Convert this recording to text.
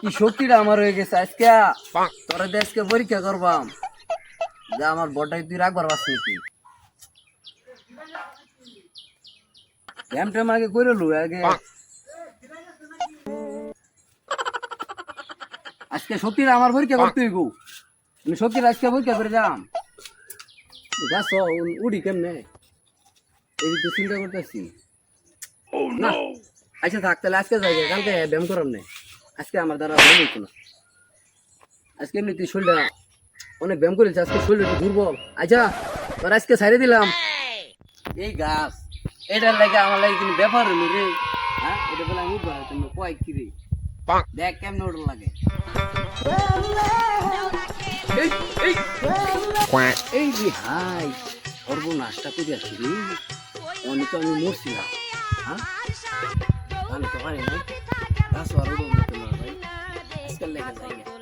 কি শক্তিটা আমার হয়ে গেছে আজকে? তোরা দেশকে পরীক্ষা করবাম। যে আমার বড়টাই তুই রাখবার পাস নাকি? গেমটা আগে করে লু আগে। আজকে শক্তিটা আমার পরীক্ষা করতে হইব। আমি শক্তির আজকে পরীক্ষা করে যাম। গাছ উড়ি কেমনে? এই তো চিন্তা করতেছি। না আচ্ছা থাক তাহলে আজকে যাই কালকে ব্যায়াম করার নেই আজকে আমার দ্বারা ব্যায়াম হইতো না। আজকে এমনি তুই শরীরটা অনেক ব্যায়াম করেছিস আজকে শরীর একটু দুর্বল। আচ্ছা তোর আজকে ছাড়ে দিলাম। এই গাছ এটার লাগে আমার লাগে কিন্তু ব্যাপার হলো রে। হ্যাঁ এটা বলে আমি উঠবো তুমি কয় কি রে? দেখ কেমন ওটা লাগে। এই যে হাই সর্বনাশটা করে আসছি রে। অনেক আমি মরছিলাম হ্যাঁ? আমি তো পারি না গাছ আর উঠবো